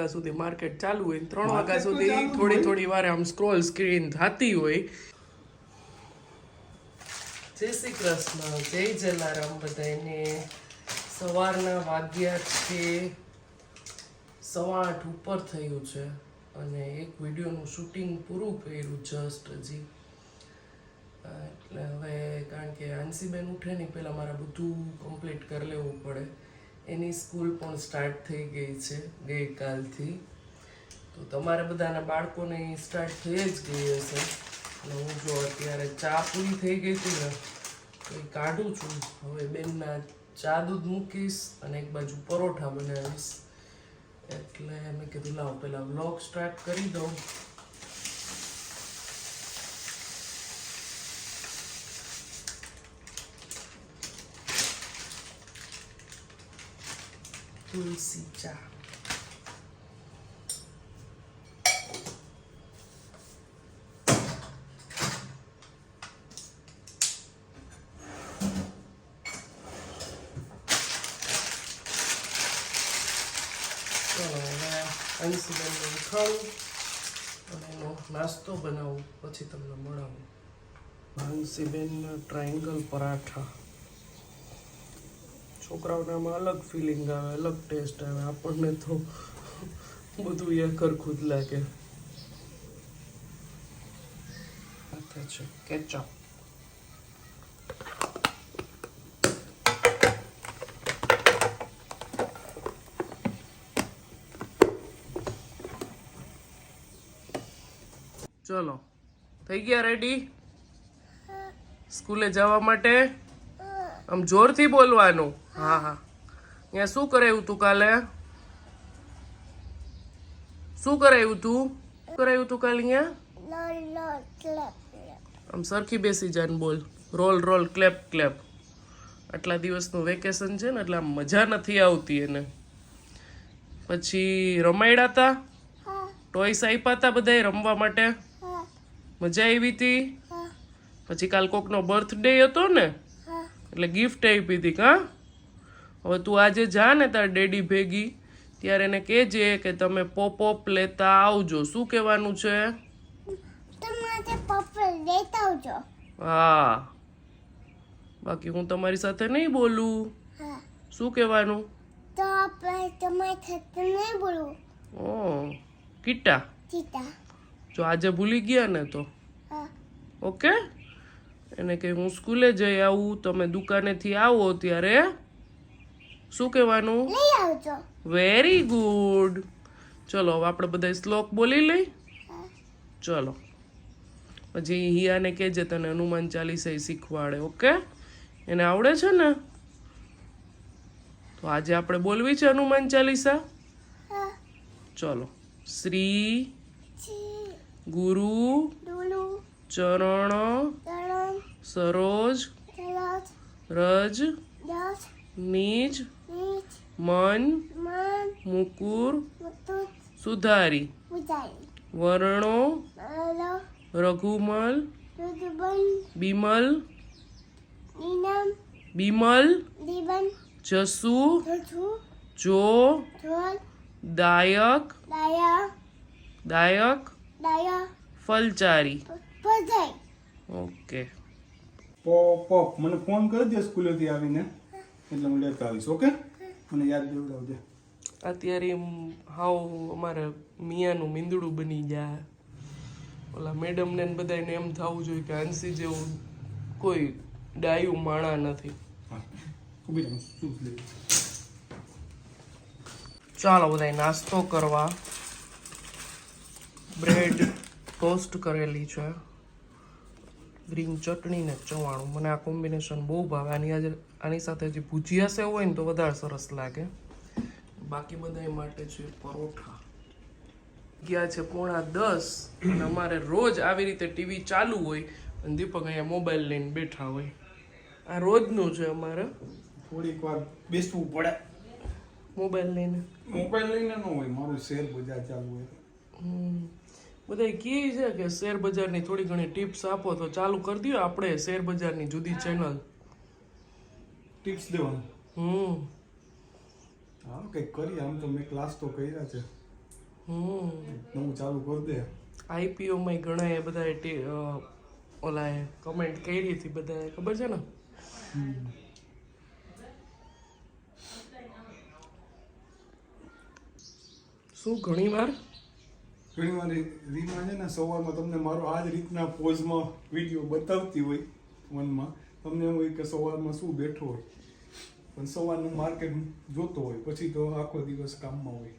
વાગ્યા સુધી માર્કેટ ચાલુ હોય ત્રણ વાગ્યા સુધી થોડી થોડી વારે આમ સ્ક્રોલ સ્ક્રીન થતી હોય. જય શ્રી કૃષ્ણ જય જલારામ બધાને સવારના વાગ્યા છે. સવા આઠ ઉપર થયું છે અને એક વિડીયોનું શૂટિંગ પૂરું કર્યું જસ્ટ હજી એટલે હવે કારણ કે આંસીબેન ઉઠે ને પહેલાં મારે બધું કમ્પ્લીટ કરી લેવું પડે. એની સ્કૂલ પણ સ્ટાર્ટ થઈ ગઈ છે, ગઈકાલથી. તો તમારે બધાના બાળકોને સ્ટાર્ટ થઈ જ ગઈ હશે. અને હું જો અત્યારે ચા પૂરી થઈ ગઈ હતી ને, તો એ કાઢું છું. હવે બેનના ચા દૂધ મૂકીશ અને એક બાજુ પરોઠા બનાવીશ. એટલે મેં કીધું, લાવ પહેલાં વ્લોગ સ્ટાર્ટ કરી દઉં. તુલસી ચા ચલો હવે અંશુબેનને ઉઠાવું અને એનો નાસ્તો બનાવું પછી તમને મળાવું માનસીબેનના ટ્રાયંગલ પરાઠા છોકરાઓને આમાં અલગ ફિલિંગ આવે અલગ ટેસ્ટ આવે. આપણને તો બધું એ ખરખું જ લાગે. સાથે છે કેચઅપ ચલો થઈ ગયા રેડી સ્કૂલે જવા માટે? આમ જોરથી બોલવાનું. હા હા. અહીંયા શું કરાયું તું કાલે? શું કરાયું તું? કરાયું તું કાલે અહીંયા? આમ સરખી બેસી જાન બોલ. Roll roll, clap clap. આટલા દિવસનું વેકેશન છે ને, એટલે આમ મજા નથી આવતી એને. પછી રમાયડા હતા ટોયસ આપ્યા હતા બધાએ રમવા માટે? મજા આવી હતી પછી કાલ કોકનો બર્થડે હતો ને? એટલે ગિફ્ટ આપી હતી કા? હવે તું આજે જા ને તાર ડેડી ભેગી. ત્યારે એને કહેજે કે તમે પોપ પોપ લેતા આવજો. શું કહેવાનું છે? પપ્પા હા. બાકી હું તમારી સાથે નહીં બોલું. શું કહેવાનું? તો આપણે તમારે સાથે નહીં બોલવું ઓ કીટા? સીતા જો આજે ભૂલી ગયા ને તો? હા. ઓકે એને કે હું સ્કૂલે જઈ આવું તમે દુકાનેથી આવો ત્યારે શું કહેવાનું? વેરી ગુડ ચલો હવે આપણે બધા શ્લોક બોલી લઈ. ચલો. પછી હિયાને કહેજે તને હનુમાન ચાલીસા શીખવાડે ઓકે? એને આવડે છે ને? તો આજે આપણે બોલવી છે હનુમાન ચાલીસા? ચલો. શ્રી ગુરુ ચરણ સરોજ રજ નીજ મન મુકુર સુધારી. વર્ણો રઘુમલ બિમલ બિમલ જસુ જો દાયક દાયા દાયક દાયા ફલચારી. ઓકે. પોપ પોપ મને ફોન કરી દે સ્કૂલેથી આવીને. એટલે હું લેતા આવીશ ઓકે? મને યાદ દેવડાવજે. અત્યારે હાઉ હાવ અમારે મિયાનું મીંદડું બની જાય. ઓલા મેડમને ને બધાને એમ થવું જોઈએ કે આંસી જેવું કોઈ ડાયું માણા નથી. ચાલો બધા નાસ્તો કરવા. બ્રેડ ટોસ્ટ કરેલી છે. ગ્રીન ચટણી ને ચવાણું. મને આ કોમ્બિનેશન બહુ ભાવે. આની આજે આની સાથે જે ભુજિયા સેવ હોય ને તો વધારે સરસ લાગે. બાકી બધા માટે છે પરોઠા. ગયા છે પોણા દસ અને અમારે રોજ આવી રીતે ટીવી ચાલુ હોય અને દીપક અહીંયા મોબાઈલ લઈને બેઠા હોય. આ રોજનું છે અમારે. થોડીક વાર બેસવું પડે. મોબાઈલ લઈને. મોબાઈલ લઈને ન હોય મારું શેર બજાર ચાલુ હોય. હમ. બધા કહે છે કે શેર બજારની થોડી ઘણી ટિપ્સ આપો તો ચાલુ કરી દો આપણે શેર બજારની જુદી ચેનલ. ટિપ્સ દેવાનું. હમ. હા કંઈક કરીએ. આમ તો મેં ક્લાસ તો કર્યા છે. હમ. નવું ચાલુ કરી દે. આઈપીઓમાં ઘણા એ બધા ઓલા કમેન્ટ કરી હતી બધાએ. ખબર છે ને? શું ઘણી વાર ઘણી વાર રીમાં છે ને સવારમાં તમને મારો આ જ રીતના પોઝમાં વીડિયો બતાવતી હોય મનમાં તમને એમ હોય કે સવારમાં શું બેઠો હોય. પણ સવારનું માર્કેટ જોતો હોય પછી તો આખો દિવસ કામમાં હોય.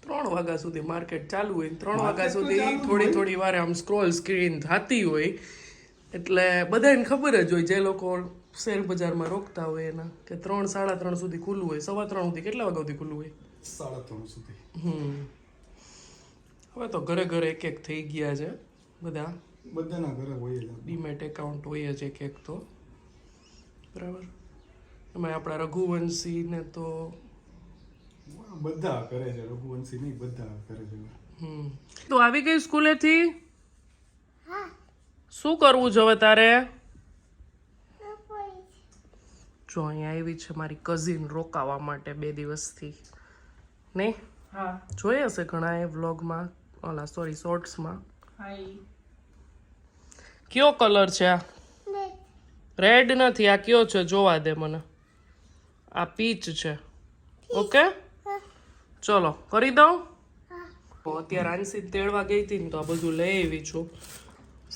ત્રણ વાગ્યા સુધી માર્કેટ ચાલુ હોય ત્રણ વાગ્યા સુધી થોડી થોડી વાર આમ સ્ક્રોલ સ્ક્રીન થતી હોય. એટલે બધાને ખબર જ હોય જે લોકો શેર બજારમાં રોકતા હોય એના કે ત્રણ સાડા ત્રણ સુધી ખુલ્લું હોય. સવા ત્રણ સુધી કેટલા વાગ્યા સુધી ખુલ્લું હોય? સાડા ત્રણ સુધી. હમ. હવે તો ઘરે ઘરે એક એક થઈ ગયા છે બધા. બધાના ઘરે હોય જ ડીમેટ એકાઉન્ટ હોય જ એક એક તો. બરાબર? એમાં આપણા રઘુવંશીને તો બધા કરે છે. રઘુવંશી નહીં બધા કરે છે. હમ. તો આવી ગઈ સ્કૂલેથી? હા. શું કરવું છે હવે તારે? જો. અહીંયા આવી છે મારી કઝિન રોકાવા માટે બે દિવસથી. નહીં? હા. જોઈ હશે ઘણા એ વ્લોગમાં ઓલા સોરી શોર્ટ્સમાં કયો કલર છે આ? રેડ નથી આ કયો છે? જોવા દે મને. આ પીચ છે. ઓકે? ચલો કરી દઉં? તો અત્યારે આંસી તેડવા ગઈ હતી ને તો આ બધું લઈ આવી છું.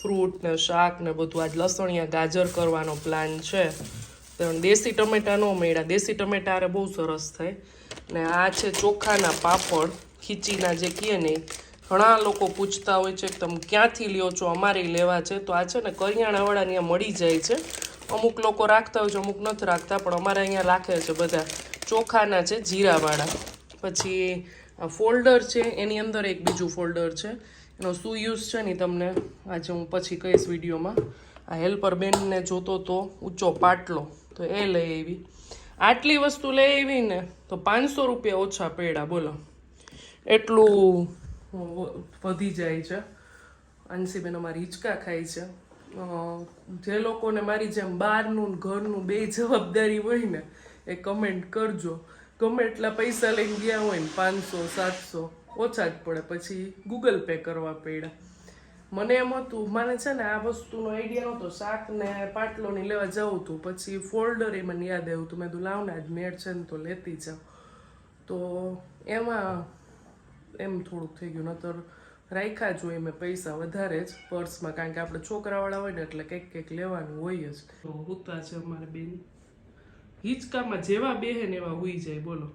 ફ્રૂટ ને શાક ને બધું. આજ લસણિયા ગાજર કરવાનો પ્લાન છે. પણ દેશી ટમેટા ન મળ્યા. દેશી ટમેટા અરે બહુ સરસ થાય. ને આ છે ચોખાના પાપડ ખીચીના જે કહે ને. ઘણા લોકો પૂછતા હોય છે કે તમે ક્યાંથી લ્યો છો, અમારે લેવા છે. તો આ છે ને કરિયાણાવાળા ત્યાં મળી જાય છે. અમુક લોકો રાખતા હોય છે, અમુક નથી રાખતા, પણ અમારે અહીંયા રાખે છે બધા. ચોખાના છે, જીરાવાળા. પછી ફોલ્ડર છે, એની અંદર એક બીજું ફોલ્ડર છે. એનો શું યુઝ છે ને તમને આજે હું પછી કહીશ વિડીયોમાં. આ હેલ્પર બેનને જોતો તો ઊંચો પાટલો, તો એ લઈ આવી. આટલી વસ્તુ લઈ આવી ને તો પાંચસો રૂપિયા ઓછા પડ્યા, બોલો. એટલું વધી જાય છે. અંશીબેન અમારી હિંચકા ખાય છે. જે લોકોને મારી જેમ બહારનું ઘરનું બે જવાબદારી હોય ને, એ કમેન્ટ કરજો. ગમે એટલા પૈસા લઈને ગયા હોય ને, પાંચસો, સાતસો, ઓછા જ પડે. પછી ગૂગલ પે કરવા પડ્યા. મને એમ હતું મને છે ને આ વસ્તુનો આઈડિયા નહોતો શાક ને પાટલોની લેવા જવું હતું. પછી ફોલ્ડર એ મને યાદ આવ્યું હતું. મેં તું લાવ જ મેળ છે ને, તો લેતી જાઉં તો એમાં એમ થોડુંક થઈ ગયું. નતર રાખ્યા જ હોય મેં પૈસા વધારે જ પર્સમાં, કારણ કે આપણે છોકરાવાળા હોય ને એટલે કંઈક કંઈક લેવાનું હોય જ. તો હોતા છે અમારે બેન. હિંચકામાં જેવા બેહે ને એવા હોઈ જાય, બોલો.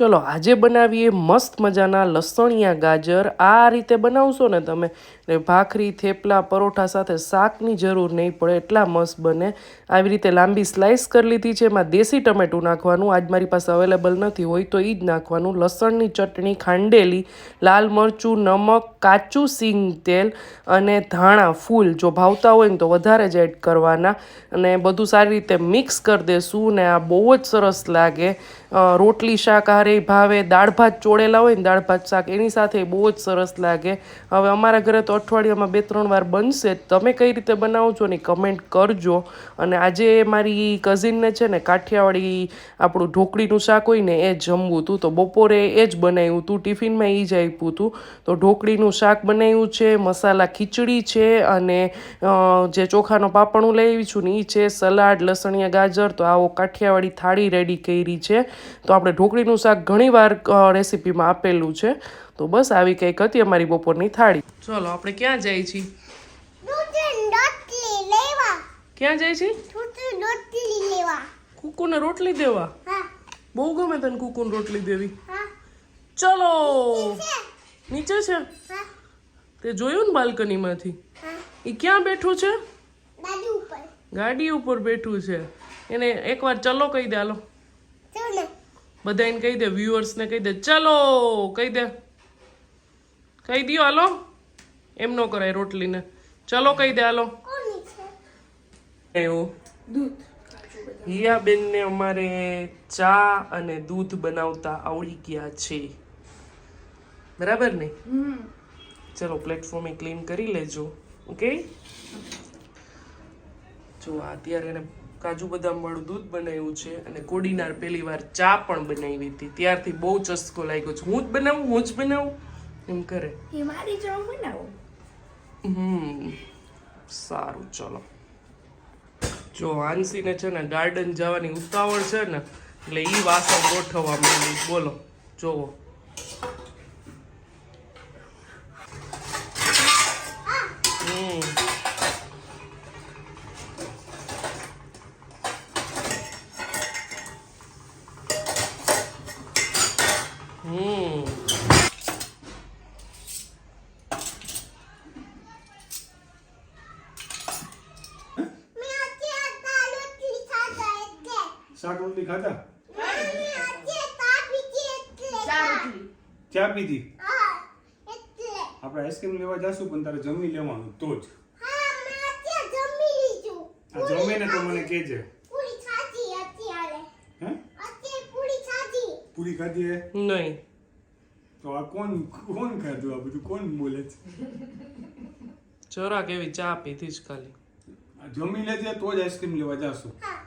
ચલો, આજે બનાવીએ મસ્ત મજાના લસણિયા ગાજર. આ રીતે બનાવશો ને તમે ભાખરી, થેપલા, પરોઠા સાથે શાકની જરૂર નહીં પડે, એટલા મસ્ત બને. આવી રીતે લાંબી સ્લાઇસ કરી લીધી છે, એમાં દેશી ટમેટું નાખવાનું. આજ મારી પાસે અવેલેબલ નથી હોય તો એ જ નાખવાનું. લસણની ચટણી ખાંડેલી, લાલ મરચું, નમક, કાચું સિંગ તેલ અને ધાણા, ફૂલ. જો ભાવતા હોય ને તો વધારે જ એડ કરવાના. અને બધું સારી રીતે મિક્સ કરી દેશું ને આ બહુ જ સરસ લાગે. રોટલી શાક હારે ભાવે દાળ ભાત ચોળેલા હોય ને દાળ ભાત શાક, એની સાથે બહુ જ સરસ લાગે. હવે અમારા ઘરે તો અઠવાડિયામાં બે ત્રણ વાર બનશે. તમે કઈ રીતે બનાવો છો ને કમેન્ટ કરજો. અને આજે મારી કઝિનને છે ને કાઠિયાવાડી આપણું ઢોકળીનું શાક હોય ને એ જમવું હતું. તો બપોરે એ જ બનાવ્યું હતું. ટિફિનમાં એ જ આપ્યું હતું. તો ઢોકળીનું શાક બનાવ્યું છે, મસાલા ખીચડી છે અને જે ચોખાનો પાપડ હું લઈ આવી છું ને એ છે, સલાડ, લસણિયા, ગાજર. તો આવો કાઠિયાવાડી થાળી રેડી કરી છે. તો આપણે ઢોકળીનું શાક ઘણીવાર રેસીપીમાં આપેલું છે. તો બસ આવી કંઈક હતી અમારી બપોરની થાળી. ચલો આપણે ક્યાં જઈએ છીએ ક્યાં જાય છે? કુકુને રોટલી દેવા? બહુ ગમે તને કુકુને રોટલી દેવી. ચલો! નીચે છે. તે જોયું ને બાલ્કનીમાંથી? એ ક્યાં બેઠું છે? ગાડી ઉપર બેઠું છે. એને એકવાર ચલો કહી દે હાલો. ચલો. બધાને કહી દે, વ્યુઅર્સને કહી દે, ચલો, કહી દે. કહી દો હાલો. એમ ન કરાય રોટલીને. ચલો, કહી દે, હાલો. એવું. હિયાબેનને અમારે ચા અને દૂધ બનાવતા આવડી ગયા છે. બરાબર ને? ચલો, પ્લેટફોર્મ ક્લીન કરી લેજો, ઓકે? જો અત્યારે એને કાજુ બદામ વાળું દૂધ બનાવ્યું છે અને કોડીનાર પહેલી વાર ચા પણ બનાવી હતી. ત્યારથી બહુ ચસ્કો લાગ્યો છે. હું જ બનાવું હું જ બનાવું? એમ કરે. એ મારી ચા બનાવું? હમ સારું ચલો. જો હાંસીને છે ને ગાર્ડન જવાની ઉતાવળ છે ને એટલે એ વાસણ ગોઠવવા માંડી. બોલો જોવો. હમ મેં અત્યારે દાળ રોટલી ખાધા એટલે શાક રોટલી ખાધા? ચા પીધી એટલે ચા રોટલી. ચા પીધી? હા એટલે. આપણે આઈસ્ક્રીમ લેવા જાશું પણ તારે જમી લેવાનું તો જ. હા જમી લીધું. આ જમે ને તો મને કહેજે. પૂરી ખાધી અત્યારે. પૂરી ખાધી. હે? નહીં. તો આ કોણ કોણ ખાધું? આ બધું કોણ બોલે છે? જરાક કેવી ચા પીધી જ ખાલી. આ જમી લેજે તો જ આઈસ્ક્રીમ લેવા જાશું. હા.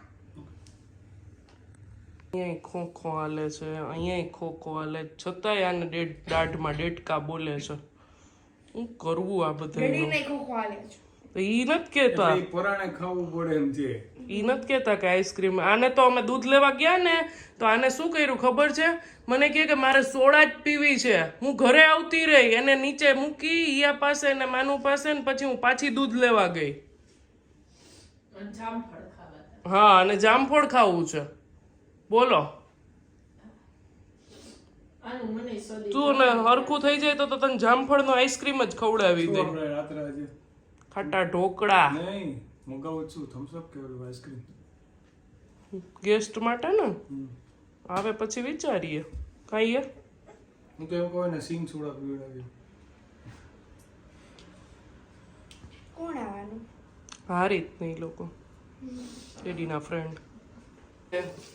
અહીંયા ખો ખો હાલે છે અહીંયા ખો ખો હાલે. છતાંય આને ડેટ દાઢમાં ડેટકા બોલે છે. શું કરવું આ ડેડી ખોખો આલે છે. તો ઈ નથી કેતા પરાણે ખાવું પડે એમ છે. ઈ નથી કેતા કે આઈસ્ક્રીમ. આને તો અમે દૂધ લેવા ગયા ને તો આને શું કર્યું ખબર છે? મને કહે કે મારે સોડા જ પીવી છે. હું ઘરે આવતી રહી એને નીચે મૂકી ઈયા પાસે ને માનુ પાસે ને પછી હું પાછી દૂધ લેવા ગઈ. હા અને જામફળ ખાવું છે. બોલો. તું ને હરખું થઈ જાય તો તને તને જામફળનો આઈસ્ક્રીમ જ ખવડાવી દે. રાત્રે આજે? ખાટા ઢોકળા. નહીં મગાવું છું. થમ્સ અપ કે આઈસ્ક્રીમ. ગેસ્ટ માટે ને? આવે પછી વિચારીએ. ખાઈએ? હું તો એમ કહું ને સિંગ સોડા પીવડાવી કોણ આવવાનું? હારી જ નહીં લોકો. એડીના ફ્રેન્ડ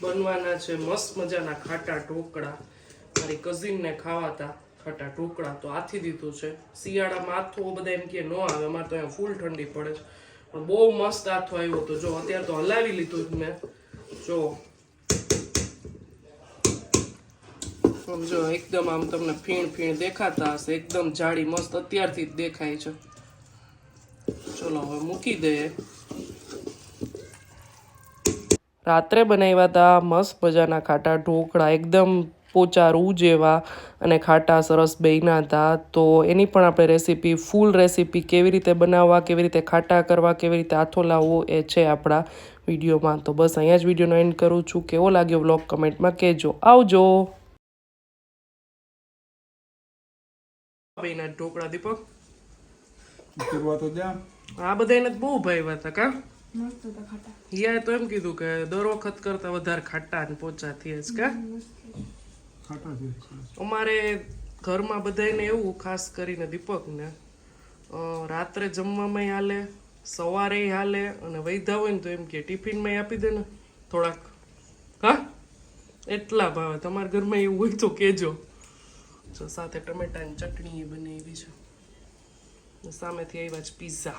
બનવાના છે મસ્ત મજાના ખાટા ઢોકળા. મારી કઝિનને ખાવાતા ખાટા ઢોકળા તો આથી દીધું છે. શિયાળામાં આથો બધા એમ કે ન આવે, અમારે તો અહીંયા ફૂલ ઠંડી પડે છે. પણ બહુ મસ્ત આથો આવ્યો હતો. જો, અત્યારે તો હલાવી લીધું જ મેં. જો. સમજો એકદમ આમ તમને ફીણ ફીણ દેખાતા હશે. એકદમ જાડી મસ્ત અત્યારથી જ દેખાય છે. ચલો, હવે મૂકી દઈએ રાત્રે બનાવ્યા હતા મસ્ત મજાના ખાટા ઢોકળા એકદમ પોચા રૂ જેવા અને ખાટા સરસ બેના હતા તો એની પણ આપણે રેસીપી ફૂલ રેસીપી કેવી રીતે બનાવવા કેવી રીતે ખાટા કરવા કેવી રીતે આથો લાવવો એ છે આપણા વિડીયોમાં. તો બસ અહીંયા જ વિડીયોનો એન્ડ કરું છું. કેવો લાગ્યો બ્લોગ કમેન્ટમાં કહેજો. આવજો! ઢોકળા દીપક. આ બધાને બહુ ભાઈ હતા કા? મસ્ત હતા ખાટા. હિયાએ તો એમ કીધું કે દર વખત કરતા વધારે ખાટા અને પોચા થયા છે કે? ખાટા અમારે ઘરમાં બધાને એવું ખાસ કરીને દીપકને. અ, રાત્રે જમવામાં હાલે સવારે હાલે અને વૈધા હોય ને તો એમ કે ટિફિનમાં આપી દે ને થોડાક. હા? એટલા ભાવે. તમારા ઘરમાં એવું હોય તો કહેજો જો સાથે ટમેટાની ચટણી બનાવી છે. ને સામેથી આવ્યા છે પીઝા